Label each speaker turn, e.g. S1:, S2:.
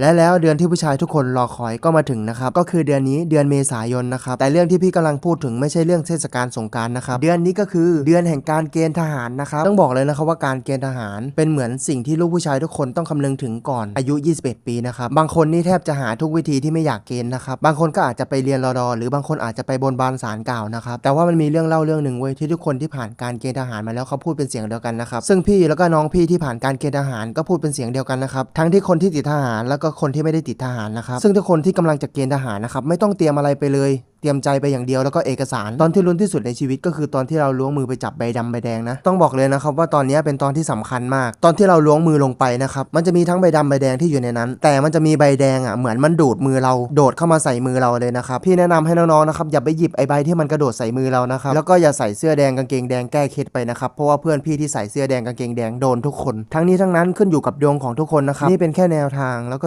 S1: และแล้วเดือนที่ผู้ชายทุกคนรอคอยก็มาถึงนะครับก็คือเดือนนี้เดือนเมษายนนะครับแต่เรื่องที่พี่กำลังพูดถึงไม่ใช่เรื่องเทศกาลสงการนะครับเดือนนี้ก็คือเดือนแห่งการเกณฑ์ทหารนะครับต้องบอกเลยนะครับว่าการเกณฑ์ทหารเป็นเหมือนสิ่งที่ลูกผู้ชายทุกคนต้องคำนึงถึงก่อนอายุ 21 ปีนะครับบางคนนี่แทบจะหาทุกวิธีที่ไม่อยากเกณฑ์นะครับบางคนก็อาจจะไปเรียนรอดอหรือบางคนอาจจะไปบนบานศาลกล่าวนะครับแต่ว่ามันมีเรื่องเล่าเรื่องหนึ่งเว้ยที่ทุกคนที่ผ่านการเกณฑ์ทหารมาแล้วเขาพูดเป็นเสียงเดียวกันนะครับซึ่งพี่แล้วก็น้องพี่ที่ผ่านการเกณฑ์ทหารก็พูดเป็นเสียงเดียวกันนะครับทั้งที่คนที่ติดทหารแล้วก็คนที่ไม่ได้ติดทหารนะครับซึ่งทุกคนที่กำลังจะเกณฑ์ทหารนะครับไม่ต้องเตรียมอะไรไปเลย เตรียมใจไปอย่างเดียวแล้วก็เอกสาร ตอนที่ลุ้นที่สุดในชีวิตก็คือตอนที่เราล้วงมือไปจับใบดำใบแดงนะต้องบอกเลยนะครับว่าตอนนี้เป็นตอนที่สำคัญมาก ตอนที่เราล้วงมือลงไปนะครับมันจะมีทั้งใบดำใบแดงที่อยู่ในนั้น แต่มันจะมีใบแดงอะเหมือนมันดูดมือเราโดดเข้ามาใส่มือเราเลยนะครับพี่แนะนำให้น้องๆนะครับอย่าไปหยิบไอ้ใบที่มันกระโดดใส่มือเรานะครับแล้วก็อย่าใส่เสื้อแดงกางเกงแดงแก้เคล็ดไปนะครับเพราะว่าเพื่อนพี่ที่ใส่เสื้อแดงกางเกงแดงโดนทุกคน ทั้งนี้ทั้งนั้นขึ้นอยู่กับดวงของทุกคนนะครับนี่เป็นแค่แนวทางแล้วก็